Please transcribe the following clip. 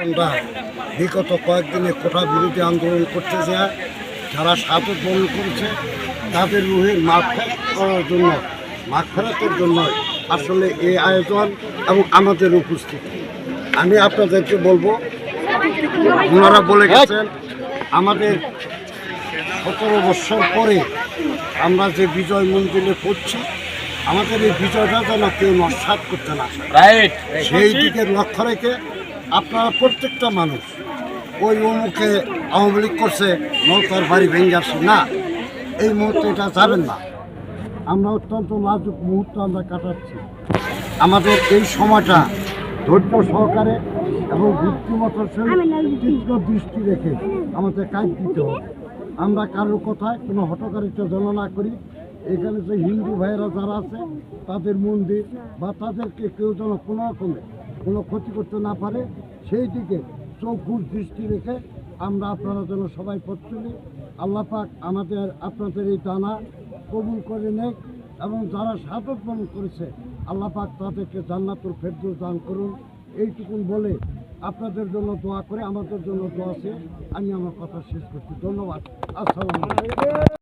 আমরা বিগত কয়েকদিনে কোটা বিরোধী আন্দোলন করতে যায় যারা সাধক বরণ করেছে তাদের রুহের মাঠ করার জন্য মাঠ ফেরাতের জন্য আসলে এই আয়োজন এবং আমাদের উপস্থিতি। আমি আপনাদেরকে বলব ওনারা বলে গেছেন আমাদের সতেরো বছর পরে আমরা যে বিজয় মন্দিরে পড়ছি আমাদের এই বিজয়টা যেন কেউ নস্বাত করতে না সেই দিকে লক্ষ্য রেখে আপনারা প্রত্যেকটা মানুষ ওই অমুকে আওয়ামী লীগ করছে নৌকার বাড়ি ভেঙে আসছে। না এই মুহূর্তে এটা যাবেন না। আমরা অত্যন্ত নাজুক মুহূর্ত আমরা কাটাচ্ছি। আমাদের এই সময়টা ধৈর্য সহকারে এবং বুদ্ধিমতো তীব্র দৃষ্টি রেখে আমাদের কাজ দিতে হবে। আমরা কারোর কথায় কোনো হটকারিতা যেন না করি। এখানে যে হিন্দু ভাইয়েরা যারা আছে তাদের মন্দির বা তাদেরকে কেউ যেন কোনো রকমে কোনো ক্ষতি করতে না পারে সেই দিকে চৌকুর দৃষ্টি রেখে আমরা আপনারা যেন সবাই পথ চলি আল্লাহ পাক আমাদের, আপনাদের এই দানা কবুল করে নেয় এবং যারা সাধক পালন করেছে, আল্লাহ পাক তাদেরকে জান্নাতুল ফেরদৌস দান করুন। এইটুকুন বলে আপনাদের জন্য দোয়া করে, আমাদের জন্য দোয়া আছে আমি আমার কথা শেষ করছি। ধন্যবাদ। আসসালামু